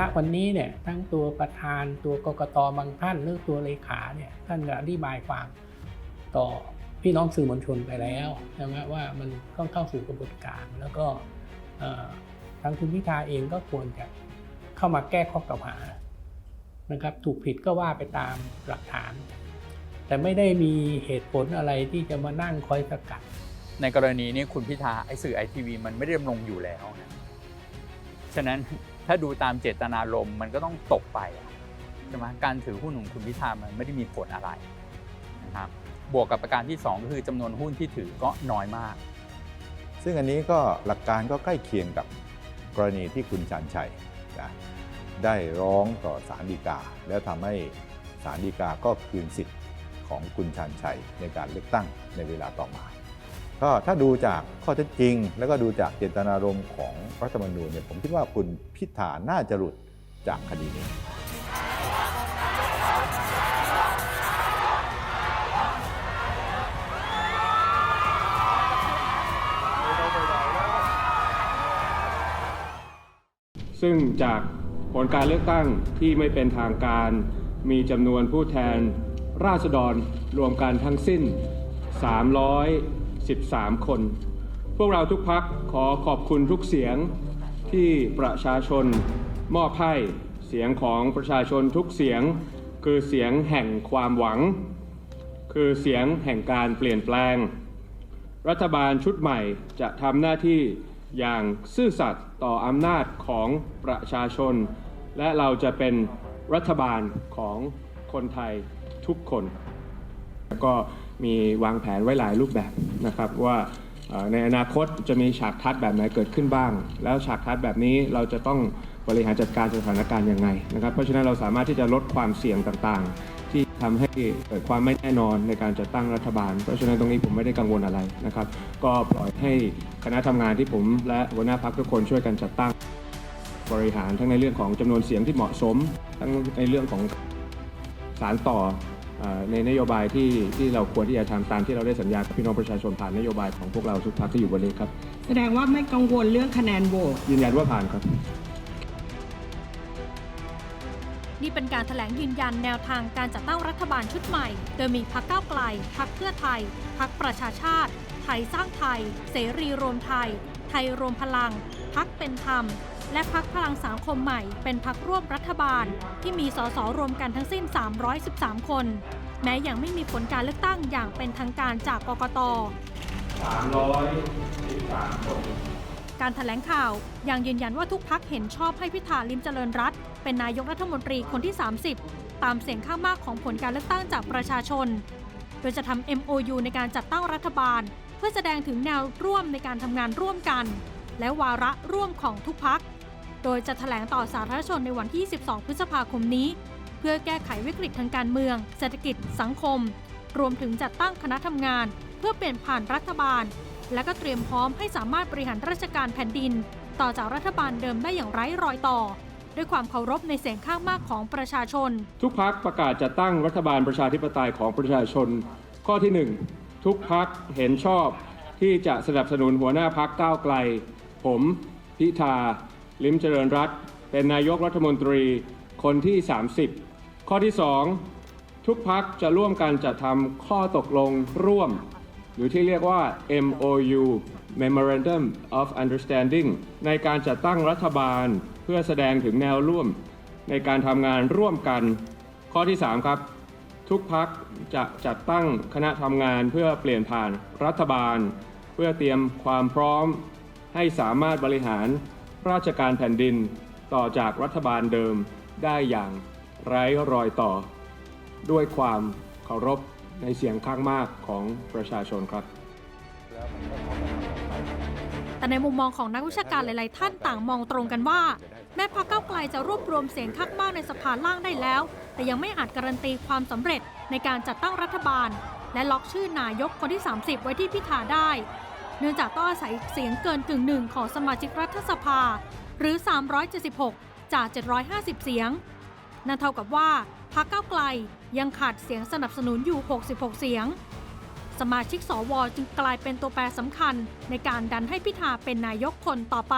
ณวันนี้เนี่ยทั้งตัวประธานตัวกกตบางท่านหรือตัวเลขาเนี่ยท่านก็อธิบายความต่อพี่น้องสื่อมวลชนไปแล้วใช่ไหมว่ามันต้องเข้าสู่กระบวนการ แล้วก็ทางคุณพิธาเองก็ควรจะเข้ามาแก้ข้อกล่าวหานะครับ ถูกผิดก็ว่าไปตามหลักฐาน แต่ไม่ได้มีเหตุผลอะไรที่จะมานั่งคอยสกัด ในกรณีนี้คุณพิธาไอสื่อไอทีวีมันไม่ได้ดำรงอยู่แล้วนะฉะนั้น ถ้าดูตามเจตนารมณ์มันก็ต้องตกไปใช่ไหมการถือหุ้นของคุณพิธามันไม่ได้มีผลอะไรนะครับบวกกับประการที่สองก็คือจำนวนหุ้นที่ถือก็น้อยมาก ซึ่งอันนี้ก็หลักการก็ใกล้เคียงกับกรณีที่คุณชานชัยนะได้ร้องต่อศาลฎีกา แล้วทำให้ศาลฎีกาก็คืนสิทธิ์ของคุณชานชัยในการเลือกตั้งในเวลาต่อมา ก็ถ้าดูจากข้อเท็จจริง แล้วก็ดูจากเจตนารมณ์ของรัฐธรรมนูญเนี่ยผมคิดว่าคุณพิธาน่าจะหลุดจากคดีนี้ซึ่งจากผลการเลือกตั้งที่ไม่เป็นทางการ มีจำนวนผู้แทนราษฎรรวมกันทั้งสิ้น 13 คน พวกเราทุกพักขอขอบคุณทุกเสียงที่ประชาชนมอบให้เสียงของประชาชนทุกเสียง คือเสียงแห่งความหวัง คือเสียงแห่งการเปลี่ยนแปลง รัฐบาลชุดใหม่จะทำหน้าที่อย่างซื่อสัตย์ต่ออำนาจของประชาชน และเราจะเป็นรัฐบาลของคนไทยทุกคน ก็มีวางแผนไว้หลายรูปแบบนะครับว่าในอนาคตจะมีฉากทัดแบบไหนเกิดขึ้นบ้าง แล้วฉากทัดแบบนี้เราจะต้องบริหารจัดการสถานการณ์ยังไงนะครับเพราะฉะนั้นเราสามารถที่จะลดความเสี่ยงต่างๆ ที่ทำให้เกิดความไม่แน่นอนในการจัดตั้งรัฐบาล เพราะฉะนั้นตรงนี้ผมไม่ได้กังวลอะไรนะครับ ก็ปล่อยให้คณะทำงานที่ผมและหัวหน้าพักทุกคนช่วยกันจัดตั้งบริหารทั้งในเรื่องของจำนวนเสียงที่เหมาะสม ทั้งในเรื่องของสารต่อ ในนโยบายที่ที่เราควรที่จะทำตามที่เราได้สัญญากับพี่น้องประชาชนผ่านนโยบายของพวกเราทุกพรรคที่อยู่บนนี้ครับ แสดงว่าไม่กังวลเรื่องคะแนนโหวตยืนยันว่าผ่านครับ นี่เป็นการถแถลงยืนยันแนวทางการจัดตั้งรัฐบาลชุดใหม่ โดยมีพักก้าวไกลพักเพื่อไทยพักประชาชาติ ไทยสร้างไทย เสรีรวมไทย ไทยรวมพลังพักเป็นธรรม และพักพลังสังคมใหม่เป็นพักร่วมรัฐบาล ที่มีสสรวมกันทั้งสิ้น 313 คน แม้ยังไม่มีผลการเลือกตั้งอย่างเป็นทางการจากกกต 313 คน การถแถลงข่าวยังยืนยันว่าทุกพักเห็นชอบให้พิธาลิมเจริญรัตน์เป็นนายกรัฐมนตรีคนที่ 30 ตามเสียงข้างมากของผลการเลือกตั้งจากประชาชน โดยจะทำ MOU ในการจัดตั้งรัฐบาล เพื่อแสดงถึงแนวร่วมในการทำงานร่วมกัน และวาระร่วมของทุกพัก โดยจะแถลงต่อสาธารณชนในวันที่ 12 พฤษภาคมนี้ เพื่อแก้ไขวิกฤตทางการเมือง เศรษฐกิจ สังคม รวมถึงจัดตั้งคณะทำงาน เพื่อเปลี่ยนผ่านรัฐบาล และก็เตรียมพร้อมให้สามารถบริหารราชการแผ่นดิน ต่อจากรัฐบาลเดิมได้อย่างไร้รอยต่อ ด้วยความเคารพในเสียงข้างมากของประชาชน ทุกพักประกาศจัดตั้งรัฐบาลประชาธิปไตยของประชาชน ข้อที่ 1 ทุกพักเห็นชอบที่จะสนับสนุนหัวหน้าพักก้าวไกล ผมพิธา ลิมเจริญรัตเป็นนายกรัฐมนตรีคนที่ 30 ข้อที่ 2 ทุกพักจะร่วมกันจัดทำข้อตกลงร่วม หรือที่เรียกว่า MOU Memorandum of Understanding ในการจัดตั้งรัฐบาลเพื่อแสดงถึงแนวร่วม ในการทำงานร่วมกัน ข้อที่ 3 ครับ ทุกพักจะจัดตั้งคณะทำงานเพื่อเปลี่ยนผ่านรัฐบาล เพื่อเตรียมความพร้อมให้สามารถบริหาร ราชการแผ่นดินต่อจากรัฐบาลเดิมได้อย่างไร้รอยต่อ ด้วยความเคารพในเสียงข้างมากของประชาชนครับ แต่ในมุมมองของนักวิชาการหลาย ๆ ท่านต่างมองตรงกันว่า แม้พรรคก้าวไกลจะรวบรวมเสียงข้างมากในสภาล่างได้แล้ว แต่ยังไม่อาจการันตีความสำเร็จในการจัดตั้งรัฐบาล และล็อกชื่อนายกคนที่ 30 ไว้ที่พิธาได้ เนื่องจากต้องอาศัยเสียงเกินกึ่งหนึ่งของสมาชิกรัฐสภา หรือ 376 จาก 750 เสียง นั่นเท่ากับว่าพรรคก้าวไกลยังขาดเสียงสนับสนุนอยู่ 66 เสียง สมาชิกสวจึงกลายเป็นตัวแปรสำคัญในการดันให้พิธาเป็นนายกคนต่อไป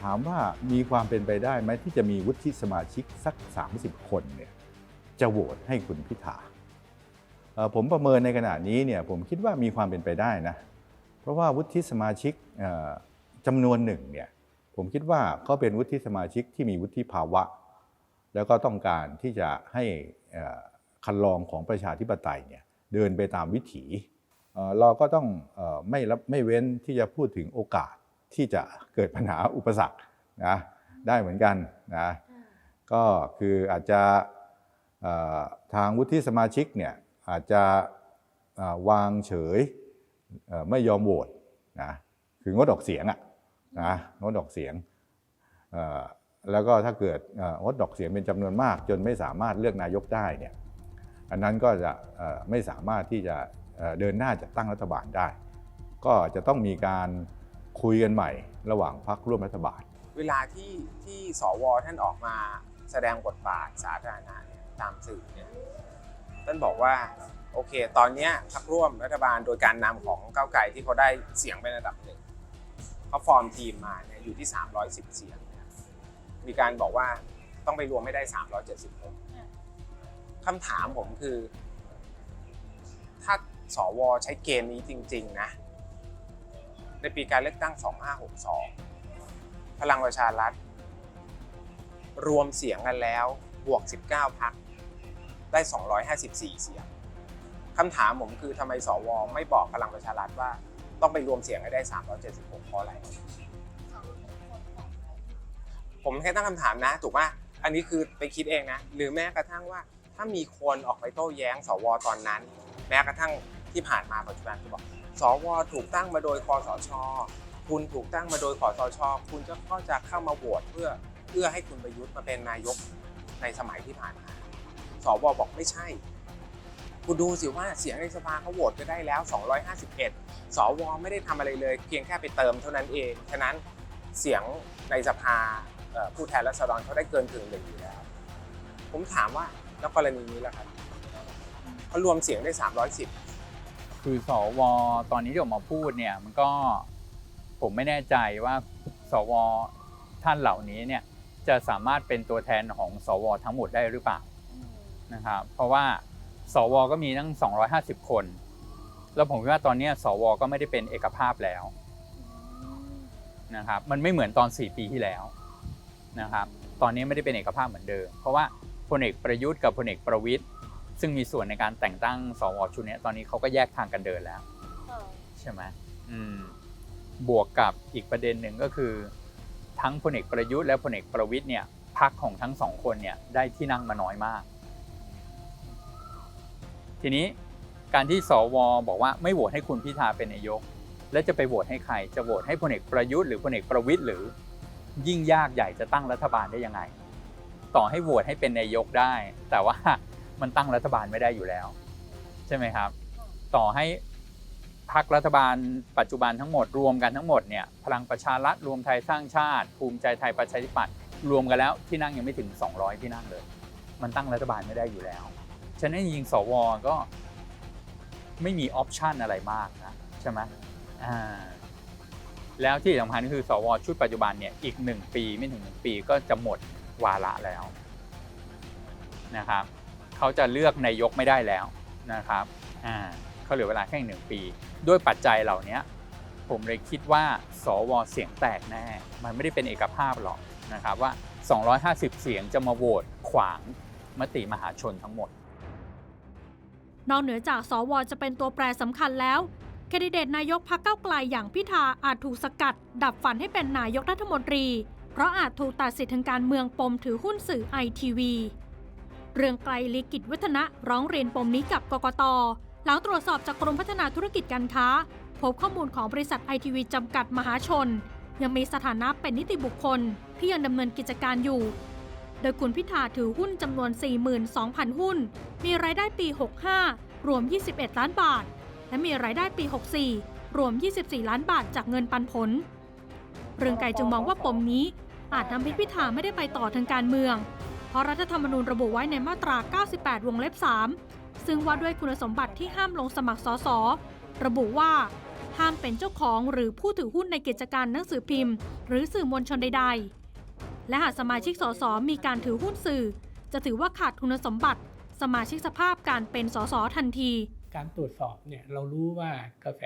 ถามว่ามีความเป็นไปได้ไหมที่จะมีวุฒิสมาชิกสัก 30 คนเนี่ยจะโหวตให้คุณพิธา ผมประเมินในขณะนี้เนี่ยผมคิดว่ามีความเป็นไปได้นะ เพราะว่าวุฒิสมาชิกจำนวนหนึ่งเนี่ยผมคิดว่าเขาเป็นวุฒิสมาชิกที่มีวุฒิภาวะ แล้วก็ต้องการที่จะให้คันลองของประชาธิปไตยเนี่ยเดินไปตามวิถีเราก็ต้องอไม่รับไม่เว้นที่จะพูดถึงโอกาสที่จะเกิดปัญหาอุปสรรคนะได้เหมือนกันนะก็คืออาจจะทางวุฒิสมาชิกเนี่ย อาจจะวางเฉยไม่ยอมโหวตนะคืองดออกเสียงอะนะงดออกเสียงแล้วก็ถ้าเกิดงดออกเสียงเป็นจำนวนมาก จนไม่สามารถเลือกนายกได้เนี่ยอันนั้นก็จะไม่สามารถที่จะเดินหน้าจัดตั้งรัฐบาลได้ ก็จะต้องมีการคุยกันใหม่ระหว่างพรรคร่วมรัฐบาล เวลาที่ที่สวท่านออกมาแสดงบทบาทสาธารณะเนี่ยตามสื่อเนี่ย ท่านบอกว่าโอเค ตอนนี้พรรคร่วมรัฐบาลโดยการนำของก้าวไกลที่เขาได้เสียงเป็นอันดับหนึ่งเขาฟอร์มทีมมาเนี่ยอยู่ที่ 310 เสียง มีการบอกว่าต้องไปรวมไม่ได้ 376คำถามผมคือ ถ้าสวใช้เกณฑ์นี้จริง ๆ นะ ในปีการเลือกตั้ง 2562 พลังประชารัฐ รวมเสียงกันแล้วบวก 19 พัก ได้ 254 เสียงคำถามผมคือทำไมสวไม่บอกพลังประชารัฐว่าต้องไปรวมเสียงให้ได้ 376เพราะอะไร ผมแค่ตั้งคำถามนะ ถูกป่ะ อันนี้คือไปคิดเองนะ หรือแม้กระทั่งว่าถ้ามีคนออกไปโต้แย้ง สวตอนนั้น แม้กระทั่งที่ผ่านมาปัจจุบันที่บอก สวถูกตั้งมาโดยคอสช คุณถูกตั้งมาโดยคอสช คุณก็จะเข้ามาโหวตเพื่อเพื่อให้คุณประยุทธ์มาเป็นนายกในสมัยที่ผ่านมา สวบอกไม่ใช่ คุณดูสิว่าเสียงในสภาเขาโหวตไปได้แล้ว 251 สวไม่ได้ทำอะไรเลย เพียงแค่ไปเติมเท่านั้นเอง ฉะนั้นเสียงในสภาผู้แทนราษฎรเขาได้เกินกึ่งหนึ่งอยู่แล้ว ผมถามว่าแล้วกรณีนี้ล่ะครับเขารวมเสียงได้ 310 คือสวตอนนี้ที่ออกมาพูดเนี่ยมันก็ผมไม่แน่ใจว่าสวท่านเหล่านี้เนี่ยจะสามารถเป็นตัวแทนของสวทั้งหมดได้หรือเปล่า นะครับเพราะว่าสวก็มีตั้ง 250 คน แล้วผมคิดว่าตอนนี้สวก็ไม่ได้เป็นเอกภาพแล้วนะครับมันไม่เหมือนตอน 4 ปีที่แล้วนะครับตอนนี้ไม่ได้เป็นเอกภาพเหมือนเดิม เพราะว่าพลเอกประยุทธ์กับพลเอกประวิตยซึ่งมีส่วนในการแต่งตั้งสวชุดเนี้ยตอนนี้เขาก็แยกทางกันเดินแล้วใช่ไหมอืมบวกกับอีกประเด็นหนึ่งก็คือ ทั้งพลเอกประยุทธ์และพลเอกประวิตยเนี่ยพักของทั้งสองคนเนี่ยได้ที่นั่งมาน้อยมาก ทีนี้การที่สวบอกว่าไม่โหวตให้คุณพิธาเป็นนายก แล้วจะไปโหวตให้ใคร จะโหวตให้พลเอกประยุทธ์หรือพลเอกประวิตยหรือ ยิ่งยากใหญ่จะตั้งรัฐบาลได้ยังไง ต่อให้โหวตให้เป็นนายกได้ แต่ว่ามันตั้งรัฐบาลไม่ได้อยู่แล้ว ใช่ไหมครับ ต่อให้พักรัฐบาลปัจจุบันทั้งหมดรวมกันทั้งหมดเนี่ยพลังประชารัฐรวมไทยสร้างชาติ ภูมิใจไทยประชาธิปัตย์รวมกันแล้วที่นั่งยังไม่ถึง 200 ที่นั่งเลย มันตั้งรัฐบาลไม่ได้อยู่แล้ว ฉะนั้นจริงสวก็ไม่มีออปชันอะไรมากนะใช่ไหมอ่าแล้วที่สำคัญก็คือสวชุดปัจจุบันเนี่ยอีกหนึ่งปีไม่ถึงหนึ่งปีก็จะหมดวาระแล้วนะครับเขาจะเลือกนายกไม่ได้แล้วนะครับอ่าเขาเหลือเวลาแค่หนึ่งปี ด้วยปัจจัยเหล่านี้ผมเลยคิดว่าสวเสียงแตกแน่มันไม่ได้เป็นเอกภาพหรอกนะครับว่า 250 เสียงจะมาโหวตขวางมติมหาชนทั้งหมด นอกเหนือจากสวจะเป็นตัวแปรสำคัญแล้วแคนดิเดตนายกพักเก้าไกลอย่างพิธาอาจถูกสกัด ดับฝันให้เป็นนายกรัฐมนตรี เพราะอาจถูกตัดสิทธิ์ทางการเมืองปมถือหุ้นสื่อไอทีวีเรื่องไกลลิกิจวัฒนะร้องเรียนปมนี้กับกกต หลังตรวจสอบจากกรมพัฒนาธุรกิจการค้า พบข้อมูลของบริษัทไอทีวีจำกัดมหาชน ยังมีสถานะเป็นนิติบุคคลที่ยังดำเนินกิจการอยู่ โดยคุณพิธาถือหุ้นจำนวน 42,000 หุ้น มีรายได้ปี 65 รวม 21 ล้านบาท และมีรายได้ปี 64 รวม 24 ล้านบาทจากเงินปันผล เรืองไกรจึงมองว่าปมนี้ อาจทำให้พิธาไม่ได้ไปต่อทางการเมือง เพราะรัฐธรรมนูญระบุไว้ในมาตรา 98 วงเล็บ 3 ซึ่งว่าด้วยคุณสมบัติที่ห้ามลงสมัครสส ระบุว่าห้ามเป็นเจ้าของหรือผู้ถือหุ้นในกิจการหนังสือพิมพ์ หรือสื่อมวลชนใดๆ และหากสมาชิกสสมีการถือหุ้นสื่อ จะถือว่าขาดคุณสมบัติ สมาชิกสภาพการเป็นสสทันที การตรวจสอบเนี่ยเรารู้ว่ากระแส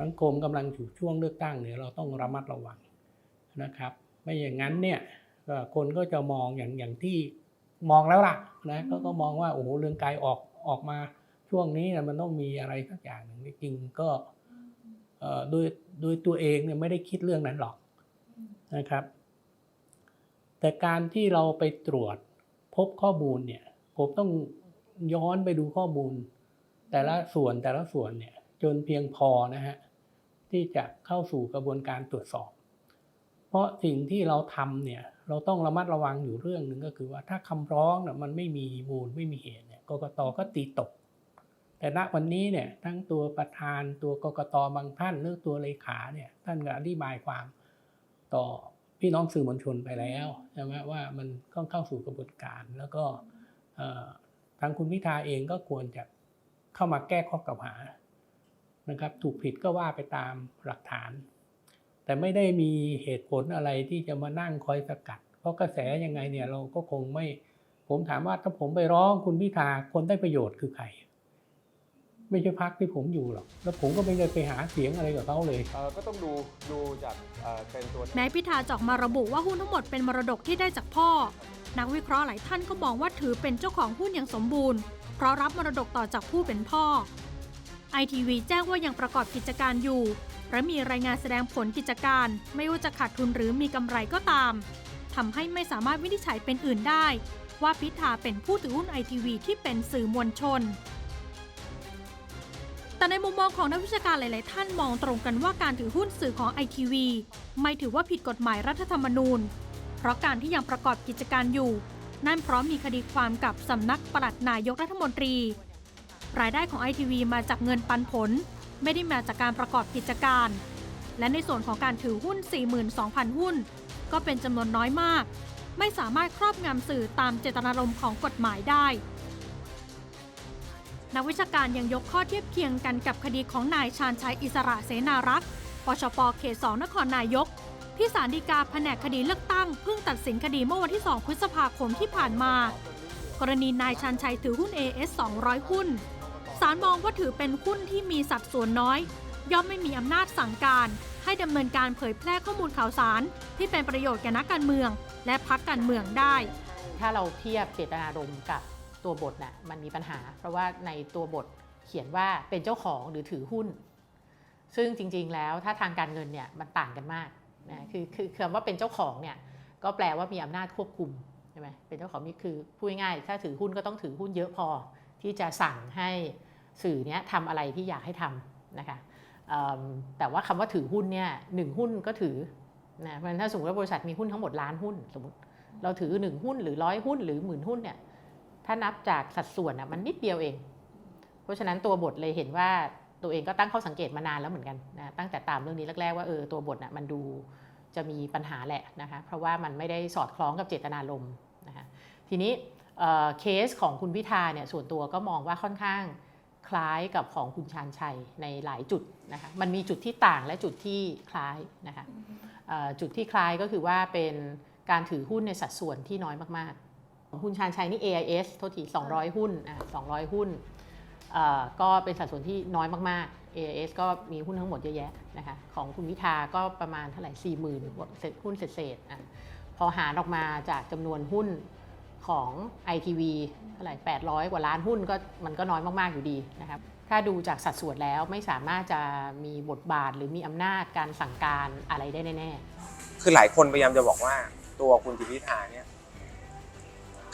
สังคมกำลังอยู่ช่วงเลือกตั้งเนี่ยเราต้องระมัดระวังนะครับ ไม่อย่างนั้นเนี่ยก็คนก็จะมองอย่างอย่างที่มองแล้วล่ะนะก็ก็มองว่าโอ้โหเรื่องกายออกออกมาช่วงนี้นะมันต้องมีอะไรสักอย่างหนึ่งจริงๆก็เอ่อโดยโดยตัวเองเนี่ยไม่ได้คิดเรื่องนั้นหรอกนะครับ แต่การที่เราไปตรวจพบข้อมูลเนี่ยผมต้องย้อนไปดูข้อมูล แต่ละส่วนแต่ละส่วนเนี่ยจนเพียงพอนะฮะที่จะเข้าสู่กระบวนการตรวจสอบ เพราะสิ่งที่เราทำเนี่ยเราต้องระมัดระวังอยู่เรื่องหนึ่งก็คือว่าถ้าคำร้องเนี่ยมันไม่มีมูลไม่มีเหตุเนี่ยกกตก็ตีตก แต่ณวันนี้เนี่ยทั้งตัวประธานตัวกกตบางท่านหรือตัวเลขาเนี่ยท่านก็อธิบายความต่อ พี่น้องสื่อมวลชนไปแล้วใช่ไหมว่ามันต้องเข้าสู่กระบวนการ แล้วก็ทางคุณพิธาเองก็ควรจะเข้ามาแก้ข้อกล่าวหานะครับ ถูกผิดก็ว่าไปตามหลักฐาน แต่ไม่ได้มีเหตุผลอะไรที่จะมานั่งคอยสกัด เพราะกระแสยังไงเนี่ยเราก็คงไม่ ผมถามว่าถ้าผมไปร้องคุณพิธาคนได้ประโยชน์คือใคร ไม่ใช่พักที่ผมอยู่หรอก แล้วผมก็ไม่ได้ไปหาเสียงอะไรกับเขาเลย เอ่อก็ต้องดูดูจากเอ่อเป็นตัวแม้พิธาจะออกมาระบุว่าหุ้นทั้งหมดเป็นมรดกที่ได้จากพ่อ นักวิเคราะห์หลายท่านก็มองว่าถือเป็นเจ้าของหุ้นอย่างสมบูรณ์ เพราะรับมรดกต่อจากผู้เป็นพ่อไอทีวีแจ้งว่ายังประกอบกิจการอยู่ และมีรายงานแสดงผลกิจการ ไม่ว่าจะขาดทุนหรือมีกำไรก็ตามทำให้ไม่สามารถวินิจฉัยเป็นอื่นได้ ว่าพิธาเป็นผู้ถือหุ้นไอทีวีที่เป็นสื่อมวลชน แต่ในมุมมองของนักวิชาการหลาย ๆ ท่านมองตรงกันว่าการถือหุ้นสื่อของไอทีวีไม่ถือว่าผิดกฎหมายรัฐธรรมนูญ เพราะการที่ยังประกอบกิจการอยู่ นั่นเพราะมีคดีความกับสำนักปลัดนายกรัฐมนตรี รายได้ของไอทีวีมาจากเงินปันผล ไม่ได้มาจากการประกอบกิจการ และในส่วนของการถือหุ้น 42,000 หุ้น ก็เป็นจำนวนน้อยมาก ไม่สามารถครอบงำสื่อตามเจตนารมณ์ของกฎหมายได้ นักวิชาการยังยกข้อเทียบเคียงกันกับคดีของนายชาญชัยอิสระเสนารักษ์ปชปเขตสองนครนายก ที่ศาลฎีกาแผนกคดีเลือกตั้งเพิ่งตัดสินคดีเมื่อวันที่ 2 พฤษภาคมที่ผ่านมา กรณีนายชันชัยถือหุ้น AS 200 หุ้นศาลมองว่าถือเป็นหุ้นที่มีสัดส่วนน้อย ย่อมไม่มีอำนาจสั่งการ ให้ดำเนินการเผยแพร่ข้อมูลข่าวสาร ที่เป็นประโยชน์แก่นักการเมือง และพักการเมืองได้ ถ้าเราเทียบเจตนารมณ์กับ ตัวบทน่ะมันมีปัญหา เพราะว่าในตัวบทเขียนว่าเป็นเจ้าของหรือถือหุ้น ซึ่งจริงๆแล้วถ้าทางการเงินเนี่ยมันต่างกันมากนะคือคือคำว่าเป็นเจ้าของเนี่ยก็แปลว่ามีอำนาจควบคุมใช่ไหมเป็นเจ้าของนี่คือพูดง่ายๆถ้าถือหุ้นก็ต้องถือหุ้นเยอะพอ ที่จะสั่งให้สื่อเนี้ยทำอะไรที่อยากให้ทำนะคะแต่ว่าคำว่าถือหุ้นเนี่ยหนึ่งหุ้นก็ถือนะเพราะฉะนั้นถ้าสมมติว่าบริษัทมีหุ้นทั้งหมดล้านหุ้นสมมติเราถือหนึ่งหุ้นหรือร้อยหุ้นหรือหมื่นหุ้นเนี่ย ถ้านับจากสัดส่วนอะมันนิดเดียวเอง เพราะฉะนั้นตัวบทเลยเห็นว่าตัวเองก็ตั้งข้อสังเกตมานานแล้วเหมือนกันนะตั้งแต่ตามเรื่องนี้แรกๆว่าเออตัวบทน่ะมันดูจะมีปัญหาแหละนะคะเพราะว่ามันไม่ได้สอดคล้องกับเจตนารมณ์นะคะทีนี้เเคสของคุณพิธาเนี่ยส่วนตัวก็มองว่าค่อนข้างคล้ายกับของคุณชาญชัยในหลายจุดนะคะมันมีจุดที่ต่างและจุดที่คล้ายนะคะจุดที่คล้ายก็คือว่าเป็นการถือหุ้นในสัดส่วนที่น้อยมากๆ คุณชาญชัยนี่ AIS โทษที 200 หุ้นอะ200 หุ้นเอ่อก็เป็นสัดส่วนที่น้อยมากๆ AIS ก็มีหุ้นทั้งหมดเยอะแยะนะคะของคุณวิทาก็ประมาณเท่าไหร่40,000เศษหุ้นเศษๆอะพอหารออกมาจากจำนวนหุ้นของ ITV เท่าไหร่800 กว่าล้านหุ้นก็มันก็น้อยมาก ๆ อยู่ดีนะครับ ถ้าดูจากสัดส่วนแล้วไม่สามารถจะมีบทบาทหรือมีอำนาจการสั่งการอะไรได้แน่ ๆ คือหลายคนพยายามจะบอกว่าตัวคุณทิมพิธาเนี่ย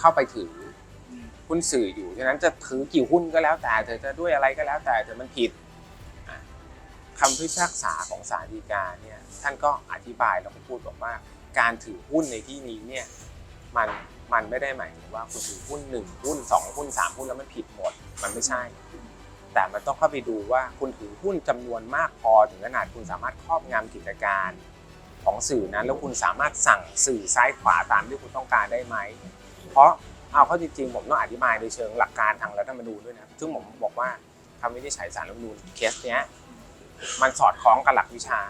เข้าไปถือหุ้นสื่ออยู่ฉะนั้นจะถือกี่หุ้นก็แล้วแต่เธอจะด้วยอะไรก็แล้วแต่แต่มันผิดอะคำพิพากษาของศาลฎีกาเนี่ยท่านก็อธิบายแล้วก็พูดบอกว่า การถือหุ้นในที่นี้เนี่ยมันมันไม่ได้หมายถึงว่าคุณถือหุ้นหนึ่งหุ้นสองหุ้นสามหุ้นแล้วมันผิดหมด มันไม่ใช่ แต่มันต้องเข้าไปดูว่าคุณถือหุ้นจำนวนมากพอถึงขนาดคุณสามารถครอบงำกิจการของสื่อนั้น แล้วคุณสามารถสั่งสื่อซ้ายขวาตามที่คุณต้องการได้ไหม เพราะเอาเข้าจริงๆผมต้องอธิบายในเชิงหลักการทางรัฐธรรมนูญด้วยนะซึ่งผมบอกว่าคำวินิจฉัยสารรัฐธรรมนูญเคสเนี้ยมันสอดคล้องกับหลักวิชา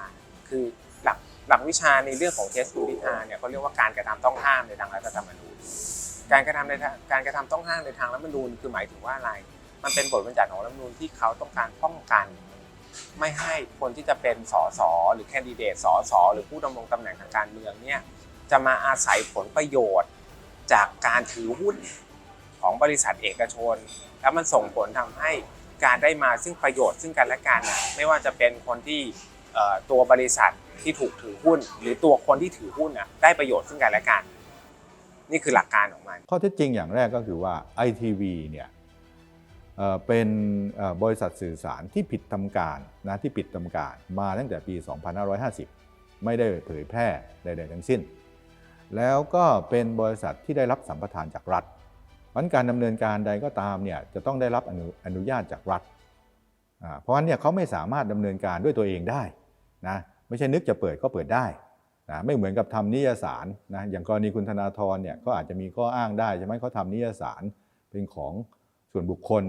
คือหลักหลักวิชาในเรื่องของเทสคุณพิธาเนี่ยเขาเรียกว่าการกระทำต้องห้ามในทางรัฐธรรมนูญการกระทำในทางการกระทำต้องห้ามในทางรัฐธรรมนูญคือหมายถึงว่าอะไร มันเป็นบทบัญญัติของรัฐธรรมนูญที่เขาต้องการป้องกัน ไม่ให้คนที่จะเป็นสสหรือแคนดิเดตสสหรือผู้ดำรงตำแหน่งทางการเมืองเนี่ยจะมาอาศัยผลประโยชน์ จากการถือหุ้นของบริษัทเอกชน แล้วมันส่งผลทำให้การได้มาซึ่งประโยชน์ซึ่งกันและกันไม่ว่าจะเป็นคนที่ตัวบริษัทที่ถูกถือหุ้น หรือตัวคนที่ถือหุ้นได้ประโยชน์ซึ่งกันและกัน นี่คือหลักการของมัน ข้อเท็จจริงอย่างแรกก็คือว่า ITV เนี่ยเป็นบริษัทสื่อสารที่ผิดทำการนะที่ปิดทำการมาตั้งแต่ปี 2550 ไม่ได้เผยแพร่ใดๆทั้งสิ้น แล้วก็เป็นบริษัทที่ได้รับสัมปทานจากรัฐเพราะฉะนั้นการดำเนินการใดก็ตามเนี่ยจะต้องได้รับอนุอนุญาตจากรัฐ เพราะฉะนั้นเนี่ยเขาไม่สามารถดำเนินการด้วยตัวเองได้นะไม่ใช่นึกจะเปิดก็เปิดได้นะไม่เหมือนกับทำนิยสารนะอย่างกรณีคุณธนาธรเนี่ยก็อาจจะมีข้ออ้างได้ใช่ไหมเขาทำนิยสารเป็นของส่วนบุคคล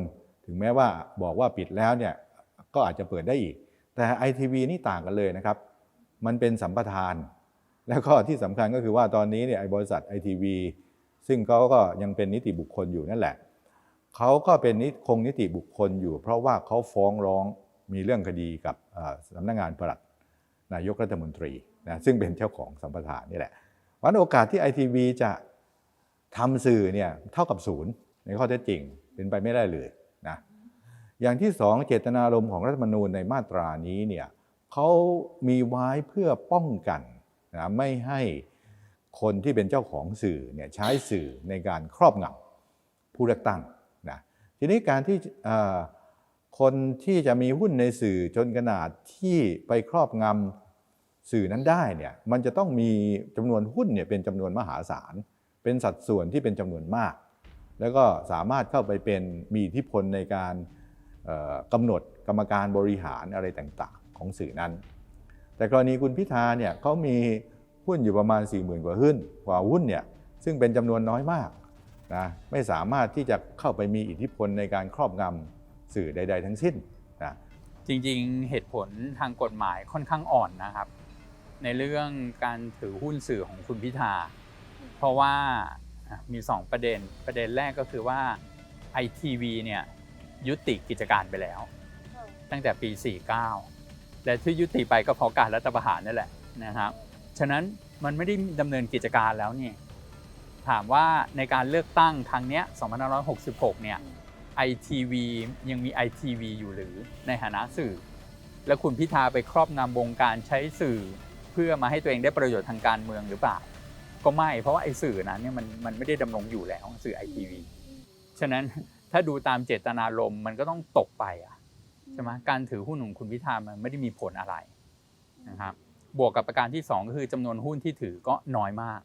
ถึงแม้ว่าบอกว่าปิดแล้วเนี่ยก็อาจจะเปิดได้อีก แต่ ITV นี่ต่างกันเลยนะครับ มันเป็นสัมปทาน แล้วก็ที่สำคัญก็คือว่าตอนนี้เนี่ยไอ้บริษัท ITV ซึ่งเขาก็ยังเป็นนิติบุคคลอยู่นั่นแหละเขาก็เป็นนิคงนิติบุคคลอยู่ เพราะว่าเขาฟ้องร้องมีเรื่องคดีกับสำนักงานปลัดนายกรัฐมนตรีนะซึ่งเป็นเจ้าของสัมปทานนี่แหละวันโอกาสที่ไอทีวีจะทำสื่อเนี่ยเท่ากับศูนย์ในข้อเท็จจริงเป็นไปไม่ได้เลยนะอย่างที่สองเจตนารมณ์ของรัฐธรรมนูญในมาตรานี้เนี่ยเขามีไว้เพื่อป้องกัน นะไม่ให้คนที่เป็นเจ้าของสื่อเนี่ยใช้สื่อในการครอบงำผู้เลือกตั้งนะทีนี้การที่คนที่จะมีหุ้นในสื่อจนขนาดที่ไปครอบงำสื่อนั้นได้เนี่ยมันจะต้องมีจำนวนหุ้นเนี่ยเป็นจำนวนมหาศาล เป็นสัดส่วนที่เป็นจำนวนมาก แล้วก็สามารถเข้าไปเป็นมีอิทธิพลในการกำหนดกรรมการบริหารอะไรต่างๆ ของสื่อนั้น แต่กรณีคุณพิธาเนี่ยเขามีหุ้นอยู่ประมาณ 4 0,000 กว่าหุ้นกว่าหุ้นเนี่ยซึ่งเป็นจำนวนน้อยมากนะไม่สามารถที่จะเข้าไปมีอิทธิพลในการครอบงำสื่อใด ๆ ทั้งสิ้นนะจริงๆเหตุผลทางกฎหมายค่อนข้างอ่อนนะครับ ในเรื่องการถือหุ้นสื่อของคุณพิธา เพราะว่าอะมี 2 ประเด็นประเด็นแรกก็คือว่า ITV เนี่ยยุติกิจการไปแล้ว ตั้งแต่ปี 49 และที่ยุติไปก็เพราะการรัฐประหารนั่นแหละนะครับฉะนั้นมันไม่ได้ดำเนินกิจการแล้วนี่ถามว่าในการเลือกตั้งครั้งเนี้ย2566 เนี่ย ITV ยังมี ITV อยู่หรือในฐานะสื่อ แล้วคุณพิธาไปครอบงำวงการใช้สื่อ เพื่อมาให้ตัวเองได้ประโยชน์ทางการเมืองหรือเปล่า ก็ไม่เพราะว่าไอ้สื่อนั้นเนี่ยมันมันไม่ได้ดำรงอยู่แล้วสื่อ ITV ฉะนั้นถ้าดูตามเจตนารมณ์มันก็ต้องตกไปอะ ใช่ไหมการถือหุ้นของคุณพิธามันไม่ได้มีผลอะไรนะครับบวกกับประการที่สองก็คือจำนวนหุ้นที่ถือก็น้อยมาก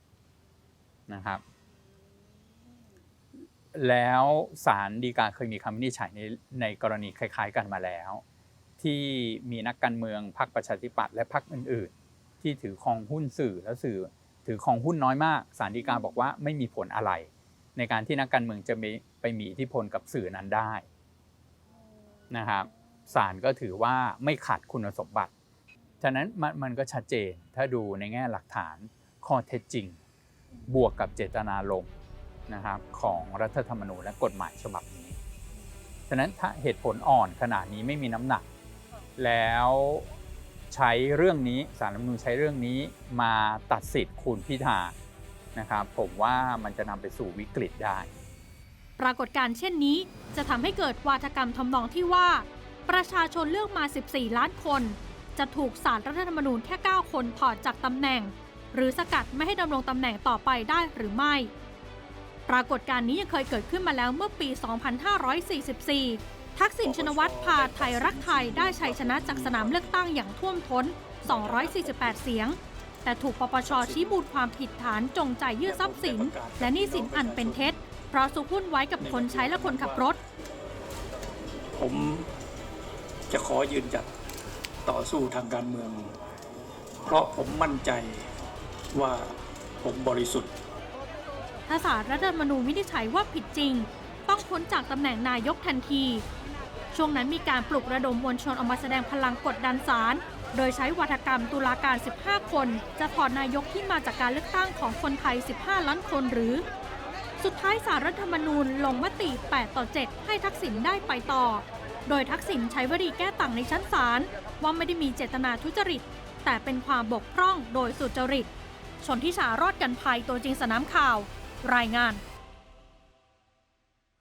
นะครับ แล้วศาลฎีกาเคยมีคำวินิจฉัยในในกรณีคล้ายๆกันมาแล้ว ที่มีนักการเมืองพรรคประชาธิปัตย์และพรรคอื่น ๆ ที่ถือครองหุ้นสื่อแล้วสื่อถือครองหุ้นน้อยมากศาลฎีกาบอกว่าไม่มีผลอะไร ในการที่นักการเมืองจะไปมีอิทธิพลกับสื่อนั้นได้นะครับ ศาลก็ถือว่าไม่ขัดคุณสมบัติ ฉะนั้นมันมันก็ชัดเจนถ้าดูในแง่หลักฐานข้อเท็จจริง บวกกับเจตนารมณ์นะครับของรัฐธรรมนูญและกฎหมายฉบับนี้ ฉะนั้นถ้าเหตุผลอ่อนขนาดนี้ไม่มีน้ำหนัก แล้วใช้เรื่องนี้สารรัฐธรรมนูญใช้เรื่องนี้มาตัดสิทธิ์คุณพิธานะครับผมว่ามันจะนำไปสู่วิกฤตได้ ปรากฏการณ์เช่นนี้จะทำให้เกิดวาทกรรมทำนองที่ว่า ประชาชนเลือกมา 14 ล้านคน จะถูกสารรัฐธรรมนูญแค่ 9 คนถอดจากตำแหน่ง หรือสกัดไม่ให้ดำรงตำแหน่งต่อไปได้หรือไม่ ปรากฏการณ์นี้ยังเคยเกิดขึ้นมาแล้วเมื่อปี 2544 ทักษิณชินวัตรพาไทยรักไทยได้ชัยชนะจากสนามเลือกตั้งอย่างท่วมท้น 248 เสียง แต่ถูกปปชชี้มูลความผิดฐานจงใจยื่นทรัพย์สิน และหนี้สินอันเป็นเท็จ เพราะสุหุ้นไว้กับคนใช้และคนขับรถ ผม จะขอยืนหยัดต่อสู้ทางการเมือง เพราะผมมั่นใจว่าผมบริสุทธิ์ ถ้าสารรัฐธรรมนูญวินิจฉัยว่าผิดจริง ต้องพ้นจากตำแหน่งนายกทันที ช่วงนั้นมีการปลุกระดมมวลชนออกมาแสดงพลังกดดันศาลโดยใช้วัฒกรรมตุลาการ 15 คน จะถอดนายกที่มาจากการเลือกตั้งของคนไทย 15 ล้านคนหรือ สุดท้ายสารรัฐธรรมนูญลงมติ 8 ต่อ 7 ให้ทักษิณได้ไปต่อ โดยทักษิณใช้วลีแก้ต่างในชั้นศาลว่าไม่ได้มีเจตนาทุจริต แต่เป็นความบกพร่องโดยสุจริตชนทิชารอดกันภัยตัวจริงสนามข่าว รายงาน